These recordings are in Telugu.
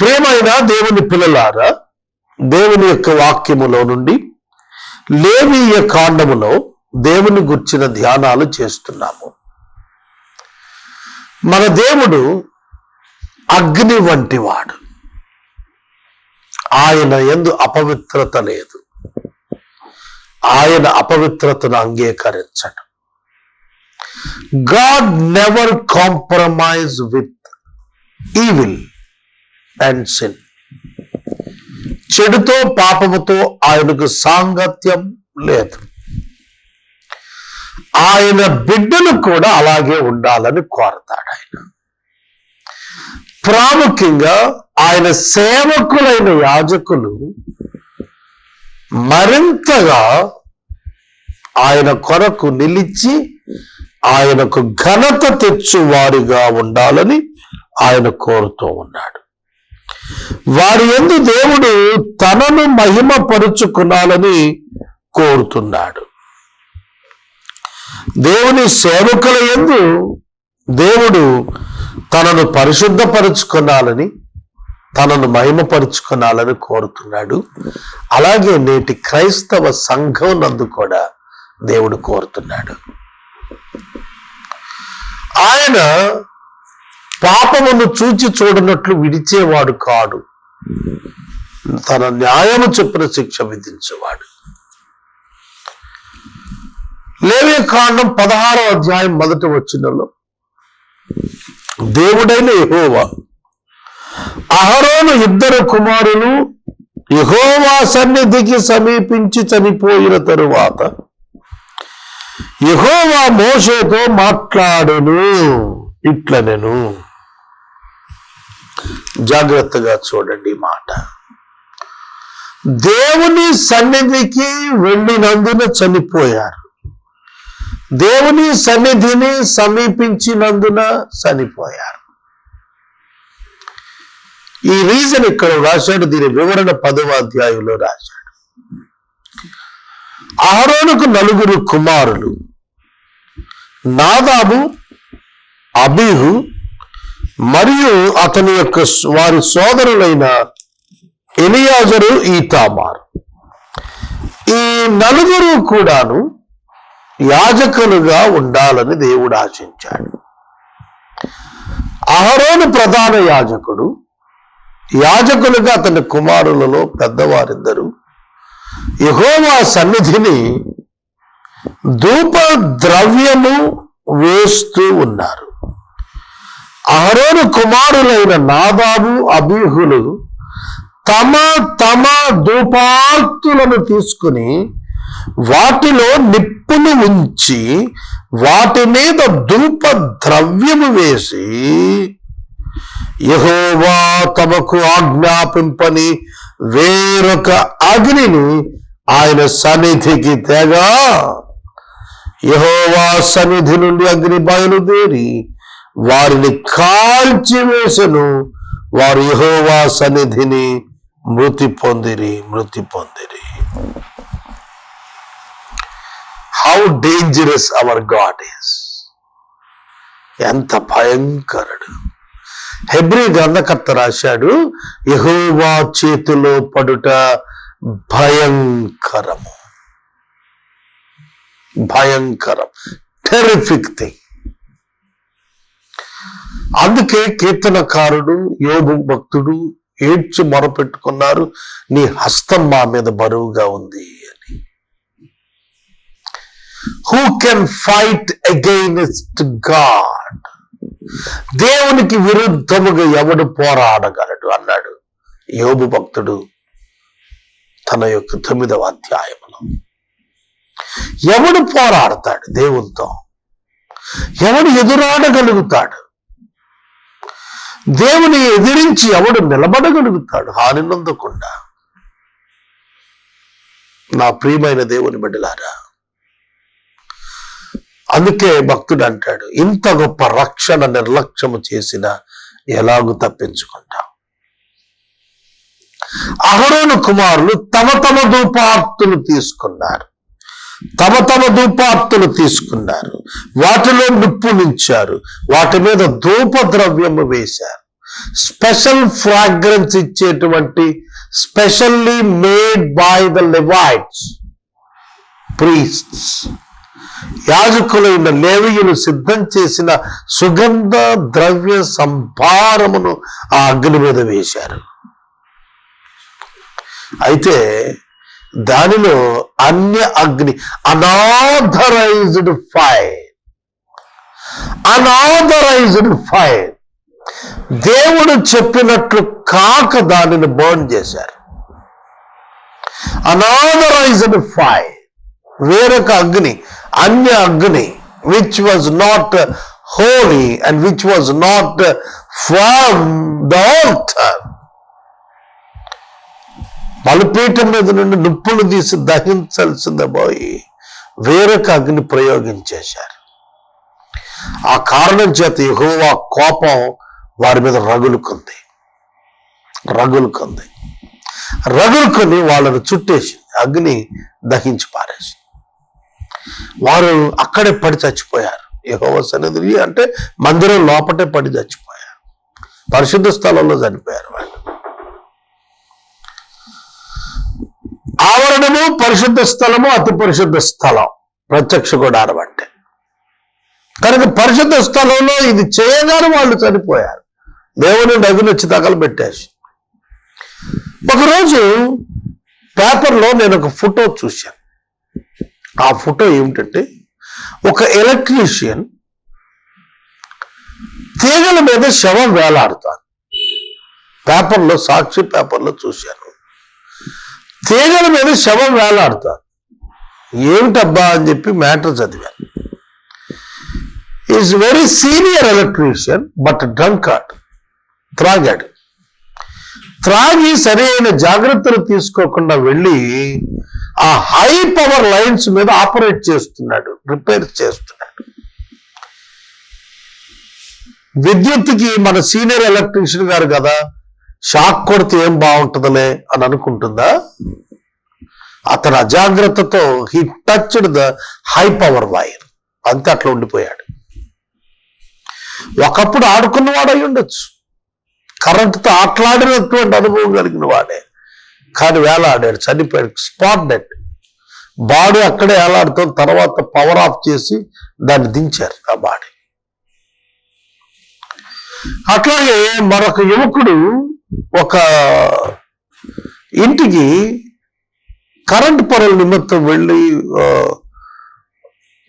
ప్రేమైన దేవుని పిల్లలారా దేవుని యొక్క వాక్యములో నుండి లేవీయ కాండములో దేవుని గుర్చిన ధ్యానాలు చేస్తున్నాము. మన దేవుడు అగ్ని వంటివాడు. ఆయన ఎందు అపవిత్రత లేదు. ఆయన అపవిత్రతను అంగీకరించడు. God never compromise with evil and sin చెడుతో పాపముతో ఆయనకు సాంగత్యం లేదు. ఆయన బిడ్డలు కూడా అలాగే ఉండాలని కోరతాడు ఆయన. ప్రాముఖ్యంగా ఆయన సేవకులైన యాజకులు మరింతగా ఆయన కొరకు నిలిచి ఆయనకు ఘనత తెచ్చువారిగా ఉండాలని ఆయన కోరుతూ ఉన్నాడు. వారి ఎందు దేవుడు తనను మహిమపరుచుకున్నాలని కోరుతున్నాడు. దేవుని సేవకుల ఎందు దేవుడు తనను పరిశుద్ధపరుచుకున్నాలని తనను మహిమపరుచుకున్నాలని కోరుతున్నాడు. అలాగే నేటి క్రైస్తవ సంఘం నందు కూడా దేవుడు కోరుతున్నాడు. ఆయన పాపమును చూచి చూడనట్లు విడిచేవాడు కాడు. తన న్యాయము చెప్పిన శిక్ష విధించేవాడు. లేవే కాండం పదహారో అధ్యాయం మొదటి వచ్చినలో దేవుడైన యహోవా అహరోను ఇద్దరు కుమారులు యహోవా సన్నిధికి సమీపించి చనిపోయిన తరువాత యహోవా మోషేతో మాట్లాడను ఇట్లనెను. జాగ్రత్తగా చూడండి మాట. దేవుని సన్నిధికి వెళ్ళినందున చనిపోయారు. దేవుని సన్నిధిని సమీపించినందున చనిపోయారు. ఈ రీజన్ ఇక్కడ రాశాడు దీని వివరణ పదవ అధ్యాయంలో రాశాడు. అహరోనుకు నలుగురు కుమారులు నాదాబు అబిహు మరియు అతని యొక్క వారి సోదరులైన ఎలియాజరు ఈతామార్. ఈ నలుగురు కూడాను యాజకులుగా ఉండాలని దేవుడు ఆశించాడు. అహరోను ప్రధాన యాజకుడు యాజకులుగా అతని కుమారులలో పెద్దవారిద్దరూ. యహోవా సన్నిధిని ధూప ద్రవ్యము వేస్తూ ఉన్నారు. అహరోను కుమారులైన నాదాబు అబీహులు తమ తమ ధూపార్తులను తీసుకుని వాటిలో నిప్పును ఉంచి వాటి మీద ధూప ద్రవ్యము వేసి యహోవా తమకు ఆజ్ఞాపింపని వేరొక అగ్నిని ఆయన సన్నిధికి తెగా. యహోవా సన్నిధి నుండి అగ్ని బయలుదేరి వారిని కాల్చివేసను. వారు యహోవా సన్నిధిని మృతి పొందిరి మృతి పొందిరి. How dangerous our God is ఎంత భయంకరుడు. హెబ్రి గ్రంథకర్త రాశాడు యహోవా చేతిలో పడుట భయంకరము. భయంకరం. టెరిఫిక్ థింగ్ అందుకే కీర్తనకారుడు యోగు భక్తుడు ఏడ్చి మొరపెట్టుకున్నారు నీ హస్తం మా మీద బరువుగా ఉంది అని. Who can fight against God దేవునికి విరుద్ధముగా ఎవడు పోరాడగలడు? అన్నాడు యోబు భక్తుడు తన యొక్క తొమ్మిదవ అధ్యాయంలో ఎవడు పోరాడతాడు దేవునితో? ఎవడు ఎదురాడగలుగుతాడు? దేవుని ఎదిరించి ఎవడు నిలబడగలుగుతాడు? హాని నొందకుండా నా ప్రియమైన దేవుని బిడ్డలారా అందుకే భక్తుడు అంటాడు ఇంత గొప్ప రక్షణ నిర్లక్ష్యము చేసిన ఎలాగూ తప్పించుకుంటాం? అహరోను కుమారులు తమ తమ ధూపార్తులు తీసుకున్నారు. తమ తమ ధూపార్తులు తీసుకున్నారు. వాటిలో నిప్పునించారు వాటి మీద ధూప ద్రవ్యము వేశారు. స్పెషల్ ఫ్రాగ్రెన్స్ ఇచ్చేటువంటి specially made by the Levites priests. యాజకులైన లేవీయులు సిద్ధం చేసిన సుగంధ ద్రవ్య సంభారమును ఆ అగ్ని మీద వేశారు. అయితే దానిలో అన్య అగ్ని అనాథరైజ్డ్ ఫైర్. Unauthorised fire. దేవుడు చెప్పినట్లు కాక దానిని బర్న్ చేశారు. Unauthorised fire. వేరొక అగ్ని అన్య అగ్ని which was not holy and which was not from the altar బలిపీఠం మీద నుండి నిప్పులు తీసి దహించాల్సిందే పోయి వేరొక అగ్ని ప్రయోగించేశారు ఆ కారణం చేత యహోవా కోపం వారి మీద రగులుకుంది. రగులుకుంది. రగులుకొని వాళ్ళను చుట్టేసింది. అగ్ని దహించి పారేసింది. వారు అక్కడే పడి చచ్చిపోయారు. యహోవ సన్నిధి అంటే మందిరం లోపటే పడి చచ్చిపోయారు. పరిశుద్ధ స్థలంలో చనిపోయారు వాళ్ళు. ఆవరణము పరిశుద్ధ స్థలము అతి పరిశుద్ధ స్థలం. ప్రత్యక్ష గుడారం అంటే. కనుక పరిశుద్ధ స్థలంలో ఇది చేయగానే వాళ్ళు చనిపోయారు. దేవుని నదిని వచ్చి తగలబెట్టేసి. ఒకరోజు పేపర్లో నేను ఒక ఫోటో చూశాను. ఆ ఫోటో ఏమిటంటే ఒక ఎలక్ట్రీషియన్ తీగల మీద శవం వేలాడుతాను. పేపర్లో సాక్షి పేపర్లో చూశాను. తీగల మీద శవం వేలాడుతారు. ఏమిటబ్బా అని చెప్పి మ్యాటర్ చదివాను. Is very senior electrician but drunkard త్రాగాడు. త్రాగి సరైన జాగ్రత్తలు తీసుకోకుండా వెళ్ళి ఆ హై పవర్ లైన్స్ మీద ఆపరేట్ చేస్తున్నాడు రిపేర్ చేస్తున్నాడు. విద్యుత్కి మన సీనియర్ ఎలక్ట్రీషియన్ గారు కదా షాక్ కొడితే ఏం బాగుంటుందిలే అని అనుకుంటుందా? అతను అజాగ్రత్తతో he touched the high power wire అంతే అట్లా ఉండిపోయాడు. ఒకప్పుడు ఆడుకున్నవాడు అయి ఉండొచ్చు. కరెంటుతో ఆటలాడినటువంటి అనుభవం కలిగిన వాడే. కానీ వేలాడాడు చనిపోయాడు స్పాట్ డెడ్ బాడీ అక్కడే వేలాడుతాం తర్వాత పవర్ ఆఫ్ చేసి దాన్ని దించారు ఆ బాడీ. అట్లాగే మరొక యువకుడు ఒక ఇంటికి కరెంట్ పనుల నిమిత్తం వెళ్ళి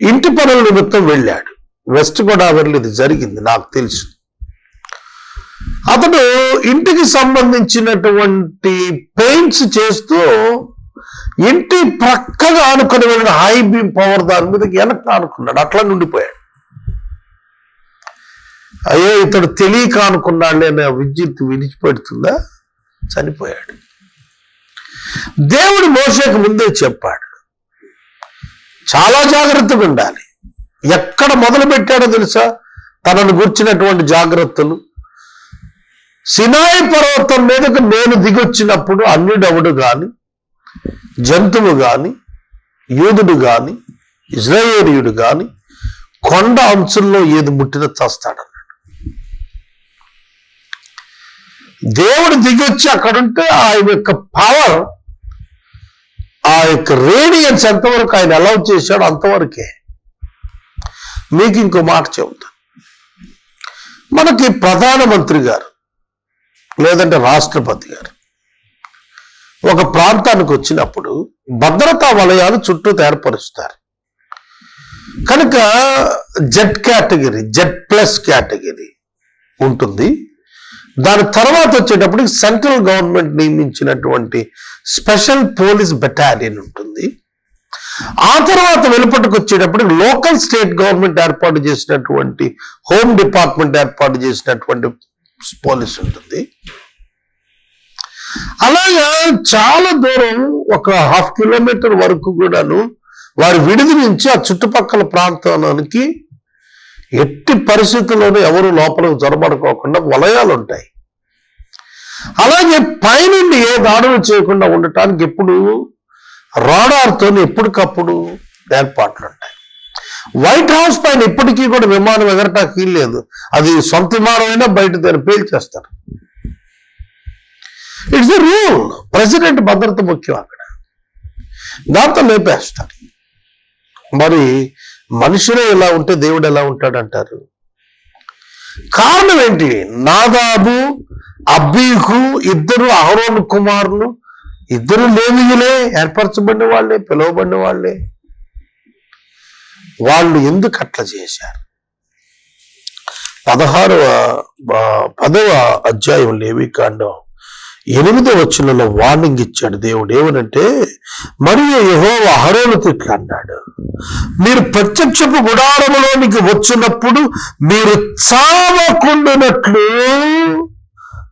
ఇంటి పనుల నిమిత్తం వెళ్ళాడు. వెస్ట్ గోదావరిలో ఇది జరిగింది నాకు తెలుసు. అతడు ఇంటికి సంబంధించినటువంటి పెయింట్స్ చేస్తూ ఇంటి పక్కగా ఆనుకొని వెళ్ళిన హై బీమ్ పవర్ దాని మీద వెనక్కి ఆనుకున్నాడు అట్లా నుండిపోయాడు. అయ్యో ఇతడు తెలియక అనుకున్నాళ్ళే నా విద్యుత్ విడిచిపెడుతుందా? చనిపోయాడు. దేవుడు మోసేకు ముందే చెప్పాడు చాలా జాగ్రత్తగా ఉండాలి. ఎక్కడ మొదలు పెట్టాడో తెలుసా? తనను గుర్చినటువంటి జాగ్రత్తలు. సినాయి పర్వతం మీదకు నేను దిగొచ్చినప్పుడు అన్యుడవుడు గాని జంతువు గాని యూదుడు గాని ఇజ్రాయేలియుడు గాని కొండ అంచుల్లో ఏది ముట్టిన చస్తాడన్నాడు. దేవుడు దిగొచ్చి అక్కడుంటే ఆయన యొక్క పవర్ ఆ యొక్క రేడియన్స్ ఎంతవరకు ఆయన అలౌ చేశాడో అంతవరకే. మీకు ఇంకో మాట చెబుతా. మనకి ప్రధానమంత్రి గారు లేదంటే రాష్ట్రపతి గారు ఒక ప్రాంతానికి వచ్చినప్పుడు భద్రతా వలయాలు చుట్టూ ఏర్పరుస్తారు కనుక Z category Z plus category ఉంటుంది. దాని తర్వాత వచ్చేటప్పటికి సెంట్రల్ గవర్నమెంట్ నియమించినటువంటి స్పెషల్ పోలీస్ బెటాలియన్ ఉంటుంది. ఆ తర్వాత వెలుపటికి వచ్చేటప్పటికి లోకల్ స్టేట్ గవర్నమెంట్ ఏర్పాటు చేసినటువంటి హోమ్ డిపార్ట్మెంట్ ఏర్పాటు చేసినటువంటి పోలీస్ ఉంటుంది. అలాగా చాలా దూరం ఒక హాఫ్ కిలోమీటర్ వరకు కూడాను వారి విడిది నుంచి ఆ చుట్టుపక్కల ప్రాంతానికి ఎట్టి పరిస్థితుల్లోనూ ఎవరు లోపలకు జొరబడుకోకుండా వలయాలు ఉంటాయి అలాగే పైనుండి ఏ దాడులు చేయకుండా ఉండటానికి ఎప్పుడు రాడార్తో ఎప్పటికప్పుడు ఏర్పాట్లు ఉంటాయి వైట్ హౌస్ పైన ఇప్పటికీ కూడా విమానం ఎగరటానికి లేదు. అది సొంత విమానమైనా బయట దాన్ని పేల్చేస్తారు. ఇట్స్ ద రూల్ ప్రెసిడెంట్ భద్రత ముఖ్యం అక్కడ. దాంతో లేపేస్తారు. మరి మనుషులే ఎలా ఉంటే దేవుడు ఎలా ఉంటాడంటారు? కారణం ఏంటి? నాదాబు అబ్బీకు ఇద్దరు అహరోన్ కుమారులు. ఇద్దరు లేవీయులే ఏర్పరచబడిన వాళ్ళే పిలువబడిన వాళ్ళే. వాళ్ళు ఎందుకు అట్లా చేశారు? పదహారవ పదవ అధ్యాయం లేవి కాండం. ఎనిమిదో వచనంలో వార్నింగ్ ఇచ్చాడు దేవుడు. ఏమనంటే మరియు యహో అహరోను తిట్లు అన్నాడు. మీరు ప్రత్యక్షపు గుడారములోనికి వచ్చినప్పుడు మీరు చావకుండానట్లు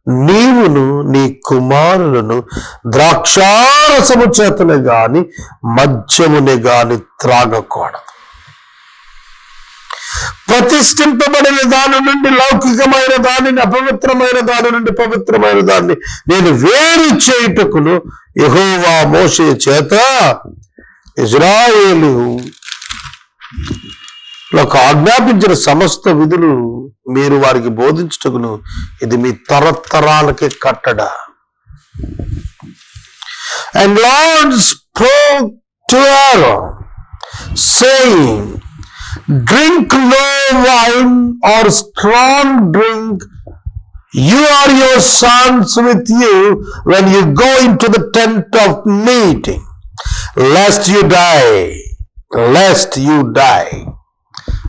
నీవును నీ కుమారులను ద్రాక్షారసము చేతనే గాని మద్యమునే గాని త్రాగకూడదు. ప్రతిష్ఠింపబడిన దాని నుండి లౌకికమైన దానిని అపవిత్రమైన దాని నుండి పవిత్రమైన దాన్ని నేను వేరు చేయుటకును యహోవా మోసే చేత ఇజ్రాయేలు ఆజ్ఞాపించిన సమస్త విధులు మీరు వారికి బోధించుటకును ఇది మీ తరతరాలకి కట్టడ. And Lord spoke to saying drink no wine or strong drink you or your sons with you when you go into the tent of meeting lest you die lest you die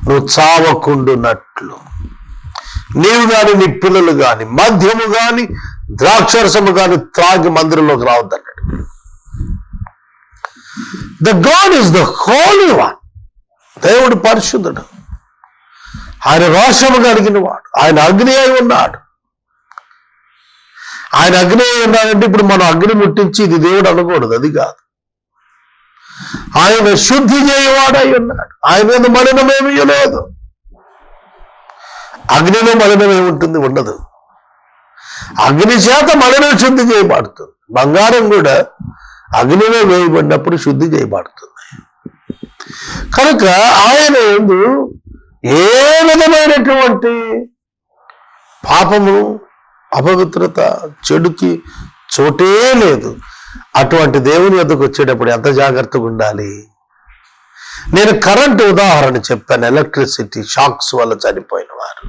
నువ్వు చావకుండునట్లు నీవు గాని నీ పిల్లలు గాని మద్యము గాని ద్రాక్షరసము గాని త్రాగి మందిరంలోకి రావద్దన్నాడు the God is the holy one దేవుడు పరిశుద్ధుడు. ఆయన రోషము కలిగిన వాడు ఆయన అగ్ని అయి ఉన్నాడు. ఆయన అగ్ని అయి ఉన్నాడంటే ఇప్పుడు మనం అగ్ని ముట్టించి ఇది దేవుడు అనకూడదు అది కాదు. ఆయన శుద్ధి చేయవాడై ఉన్నాడు. ఆయన మీద మలినమేమీ లేదు. అగ్నిలో మలినం ఉంటుంది? ఉండదు. అగ్ని చేత మలినం శుద్ధి చేయబడుతుంది. బంగారం కూడా అగ్నిలో వేయబడినప్పుడు శుద్ధి చేయబడుతుంది. కనుక ఆయన ఎందు ఏ విధమైనటువంటి పాపము అపవిత్రత చెడుకి చోటే లేదు. అటువంటి దేవుని వద్దకు వచ్చేటప్పుడు ఎంత జాగ్రత్తగా ఉండాలి? నేను కరెంట్ ఉదాహరణ చెప్పాను ఎలక్ట్రిసిటీ షాక్స్ వల్ల చనిపోయిన వారు.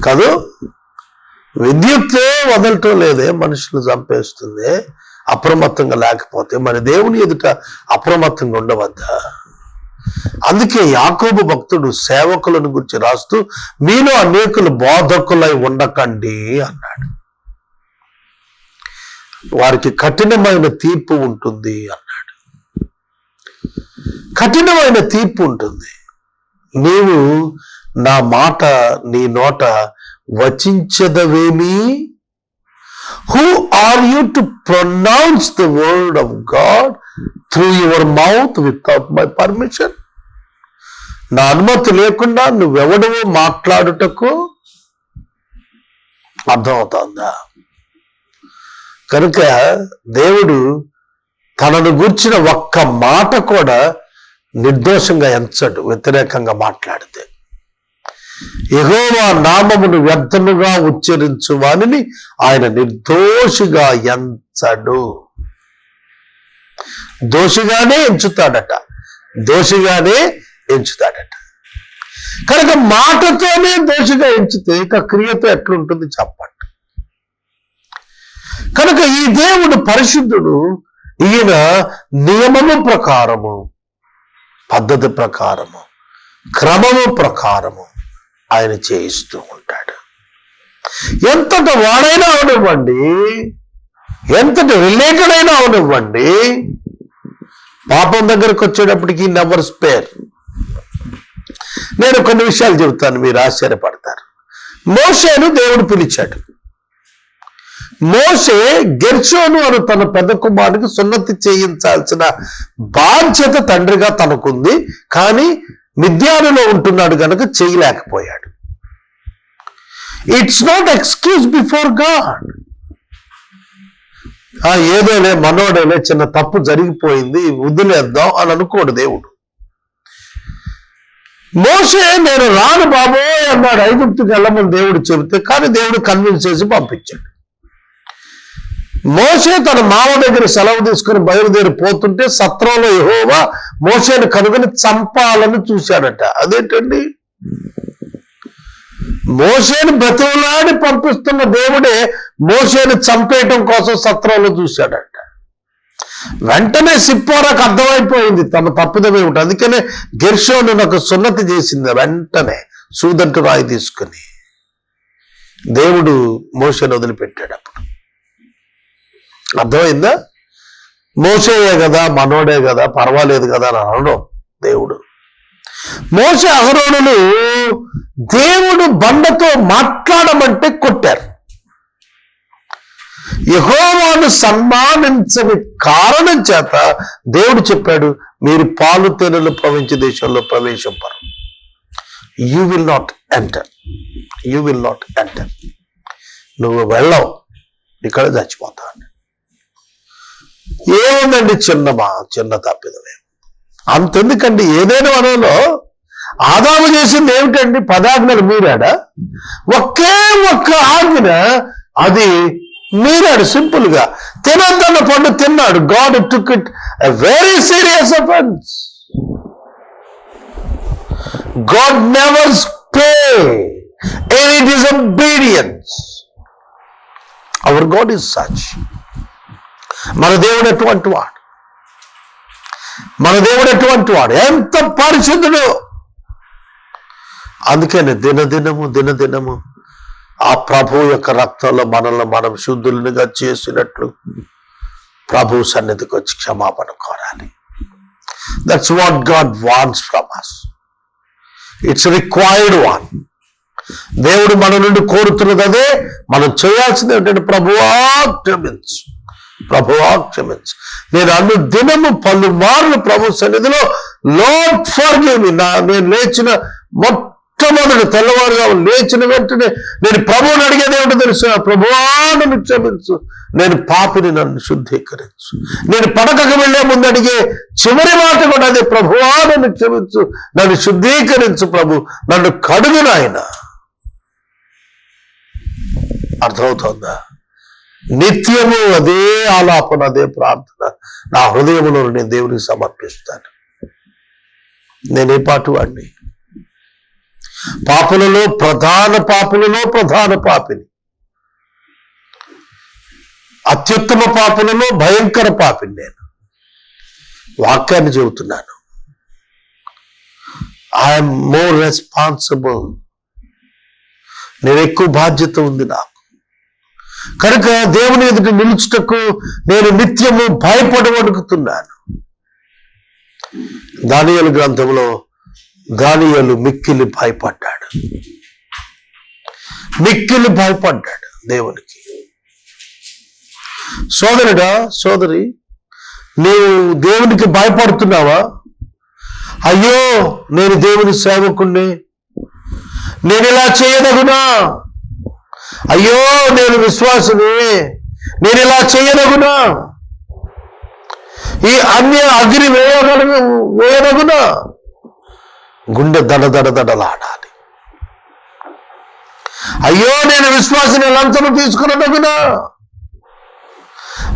కాదు? విద్యుత్ వదలటం లేదే మనుషులు చంపేస్తుంది. అప్రమత్తంగా లేకపోతే మరి దేవుని ఎదుట అప్రమత్తంగా ఉండవద్దా? అందుకే యాకోబు భక్తుడు సేవకులను గురించి రాస్తూ మీలో అనేకులు బోధకులై ఉండకండి అన్నాడు. వారికి కఠినమైన తీర్పు ఉంటుంది అన్నాడు. కఠినమైన తీర్పు ఉంటుంది. నీవు నా మాట నీ నోట వచించదవేమీ? Who are you to pronounce the word of God through your mouth without my permission నా అనుమతి లేకుండా నువ్వెవడవో మాట్లాడుటకు అర్థమవుతుందా? కనుక దేవుడు తనను గుర్చిన ఒక్క మాట కూడా నిర్దోషంగా ఎంచడు వ్యతిరేకంగా మాట్లాడితే. ఎగోవా నామమును వ్యర్థముగా ఉచ్చరించు వానిని ఆయన నిర్దోషిగా ఎంచడు. దోషిగానే ఎంచుతాడట. దోషిగానే ఎంచుతాడట. కనుక మాటతోనే దోషిగా ఎంచితే ఇక క్రియతో ఎట్లుంటుంది చెప్పండి. కనుక ఈ దేవుడు పరిశుద్ధుడు ఈయన నియమము ప్రకారము పద్ధతి ప్రకారము క్రమము ప్రకారము ఆయన చేయిస్తూ ఉంటాడు. ఎంతటి వాడైనా అవనివ్వండి ఎంతటి రిలేటెడ్ అయినా అవనివ్వండి పాపం దగ్గరకు వచ్చేటప్పటికి నెవర్ స్పేర్ నేను కొన్ని విషయాలు చెబుతాను మీరు ఆశ్చర్యపడతారు. మోషేను దేవుడు పిలిచాడు. మోసే గెర్షోను అను తన పెద్ద కుమారుడికి సున్నతి చేయించాల్సిన బాధ్యత తండ్రిగా తనకుంది కానీ మిద్యానులో ఉంటున్నాడు కనుక చేయలేకపోయాడు. It's not excuse before God ఏదోలే మనోడేలే చిన్న తప్పు జరిగిపోయింది వదిలేద్దాం అని అనుకోడు దేవుడు. మోసే నేను రాను బాబోయ్ అన్నాడు. ఐగుప్తుకి వెళ్ళమని దేవుడు చెబితే కానీ దేవుడు కన్విన్స్ చేసి పంపించాడు. మోసే తన మామ దగ్గర సెలవు తీసుకుని బయలుదేరి పోతుంటే సత్రంలో యెహోవా మోసేను కనుగొని చంపాలని చూశాడట. అదేంటండి? మోసేను బ్రతిమలాడి పంపిస్తున్న దేవుడే మోసేను చంపేయటం కోసం సత్రంలో చూశాడట. వెంటనే సిప్పోరాకు అర్థమైపోయింది తమ తప్పిదం ఏమిటి? అందుకనే గెర్షోను నాకు సున్నతి చేసింది వెంటనే సూదంటు రాయి తీసుకుని దేవుడు మోసను వదిలిపెట్టాడు అప్పుడు. అర్థమైందా? మోసేయే కదా మనోడే కదా పర్వాలేదు కదా అని అనడం దేవుడు. మోస అహరోణులు దేవుడు బండతో మాట్లాడమంటే కొట్టారు. యహోవాను సన్మానించని కారణం చేత దేవుడు చెప్పాడు మీరు పాలు తేనెలు ప్రవహించే దేశంలో ప్రవేశింపరు. You will not enter you will not enter నువ్వు వెళ్ళవు. ఇక్కడ చచ్చిపోతావు. ఏముందండి చిన్న చిన్న తప్పిదమే అంతెందుకండి ఏదైనా వనంలో ఆదాము చేసింది ఏమిటండి? పదాజ్ఞలు మీరాడా? ఒకే ఒక్క ఆజ్ఞ అది మీరాడు సింపుల్గా తినద్దన్న పండు తిన్నాడు. God took it very serious offence. God never spare any disobedience our God is such. మన దేవుడు ఎటువంటి వాడు? మన దేవుడు ఎటువంటి వాడు? ఎంత పరిశుద్ధుడు? అందుకని దినదినము దినదినము ఆ ప్రభు యొక్క రక్తంలో మనల్ని మనం శుద్ధులుగా చేసినట్లు ప్రభు సన్నిధికి వచ్చి క్షమాపణ కోరాలి. That's what God wants from us it's required one దేవుడు మన నుండి కోరుతున్నది అదే. మనం చేయాల్సింది ఏంటంటే ప్రభువా క్షమించు. ప్రభువా క్షమించు. నేను అన్ని దినము పలుమార్లు ప్రభు సన్నిధిలో లోడ్ ఫర్ నా నేను లేచిన మొట్టమొదటి తెల్లవారుగా లేచిన వెంటనే నేను ప్రభువుని అడిగేది ఏమిటో తెలుసు? ప్రభువా నన్ను క్షమించు. నేను పాపిని నన్ను శుద్ధీకరించు. నేను పడకకు వెళ్ళే ముందు అడిగే చివరి మాట కూడా అదే ప్రభువా నన్ను క్షమించు. నన్ను శుద్ధీకరించు ప్రభు. నన్ను కడుగు నాయన. అర్థమవుతోందా? నిత్యము అదే ఆలాపన అదే ప్రార్థన నా హృదయంలో నేను దేవునికి సమర్పిస్తాను. నేనే పాటు వాడిని? పాపులలో ప్రధాన పాపులలో ప్రధాన పాపిని. అత్యుత్తమ పాపులలో భయంకర పాపిని నేను. వాక్యాన్ని చెబుతున్నాను. ఐఎమ్ మోర్ రెస్పాన్సిబుల్ నేను ఎక్కువ బాధ్యత ఉంది నాకు. కనుక దేవుని ఎదుట నిలుచుటకు నేను నిత్యము భయపడవడుకుతున్నాను దానియలు గ్రంథంలో దానియలు మిక్కిలి భయపడ్డాడు. మిక్కిలి భయపడ్డాడు దేవునికి. సోదరుడా సోదరి నీవు దేవునికి భయపడుతున్నావా? అయ్యో నేను దేవుని సేవకుణ్ణి. నేను ఇలా చేయదగునా? అయ్యో నేను విశ్వాసుని. నేను ఇలా చేయదగునా ఈ అన్య అగ్ని వేయగలగు వేయదగునా గుండె దడ దడ దడలాడాలి. అయ్యో నేను విశ్వాసిని లంచము తీసుకున్నదగునా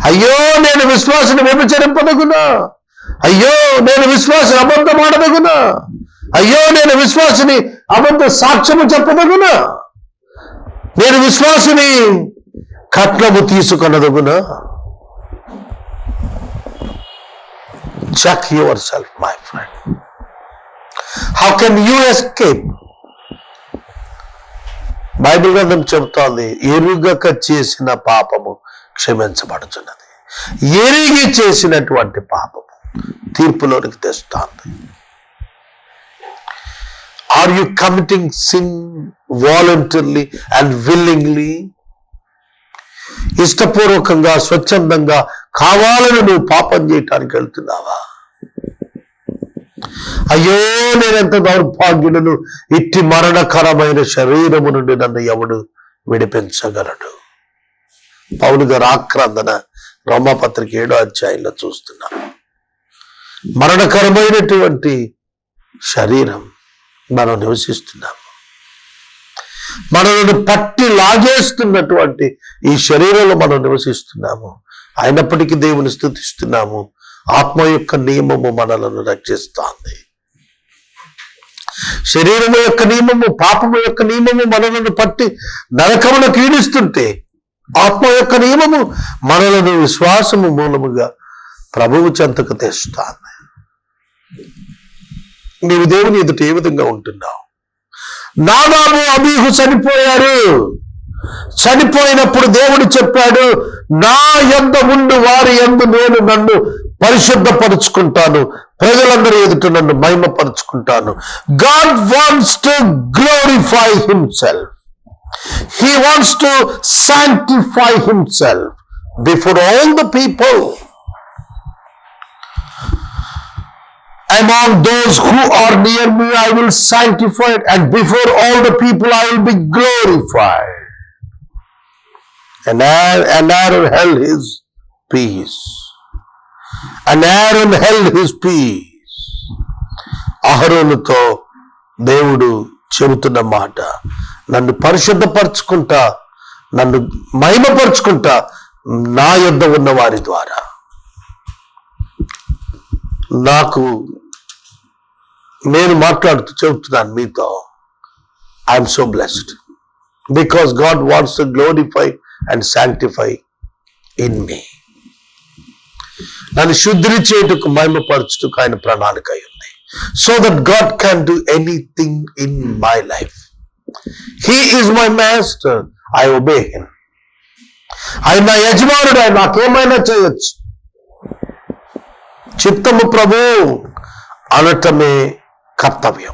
అయ్యో నేను విశ్వాసిని వ్యభిచరింపదగునా అయ్యో నేను విశ్వాసం అబద్ధమాడదగునా అయ్యో నేను విశ్వాసిని అబద్ధ సాక్ష్యము చెప్పదగునా నేను విశ్వాసిని కట్నము తీసుకొనదగునా check yourself my friend how can you escape Bible గ్రంథం చెబుతోంది ఎరుగక చేసిన పాపము క్షమించబడుతున్నది ఎరిగి చేసినటువంటి పాపము తీర్పులోనికి తెస్తోంది. Are you committing sin voluntarily and willingly ఇష్టపూర్వకంగా స్వచ్ఛందంగా కావాలని నువ్వు పాపం చేయటానికి వెళ్తున్నావా? అయ్యో నేనెంత దౌర్భాగ్యులను ఇట్టి మరణకరమైన శరీరము నుండి నన్ను ఎవడు విడిపించగలడు? పౌలు గారు ఆక్రందన రోమపత్రిక ఏడో అధ్యాయంలో చూస్తున్నాం మరణకరమైనటువంటి శరీరం. మనం నివసిస్తున్నాము. మనల్ని పట్టి లాగేస్తున్నటువంటి ఈ శరీరంలో మనం నివసిస్తున్నాము. అయినప్పటికీ దేవుని స్థుతిస్తున్నాము. ఆత్మ యొక్క నియమము మనలను రక్షిస్తోంది. శరీరము యొక్క నియమము పాపము యొక్క నియమము మనలను పట్టి నరకమును క్రీడిస్తుంటే ఆత్మ యొక్క నియమము మనలను విశ్వాసము మూలముగా ప్రభువు చెంతకు తెస్తుంది. నీవు దేవుని ఎదుట ఏ విధంగా ఉంటున్నావు? నాదాము అబీహు చనిపోయారు చనిపోయినప్పుడు దేవుడు చెప్పాడు నా ఎంత ఉండు వారి ఎందు నేను నన్ను పరిశుద్ధపరుచుకుంటాను. ప్రజలందరూ ఎదుట నన్ను మహిమపరుచుకుంటాను. God wants to glorify himself. He wants to sanctify himself before all the people. Among those who are near me I will sanctify it and before all the people I will be glorified. And Aaron, and Aaron held his peace. And Aaron held his peace. అహరోనుతో దేవుడు చెబుతున్న మాట నన్ను పరిశుద్ధపరచుకుంటా నన్ను మహిమపరుచుకుంటా నా యొద్ద ఉన్న వారి ద్వారా నాకు నేను మాట్లాడుతూ చెబుతున్నాను మీతో. I'm so blessed because God wants to glorify and sanctify in me నన్ను శుద్ధి చేయుటకు మహిమపరచుటకు ఆయన ప్రణాళిక ఉంది. So that God can do anything in my life he is my master I obey him ఆయన నా యజమానుడు ఆయన నాకేమైనా చేయొచ్చు? చిత్తము ప్రభు అనటమే കർത്തവ്യം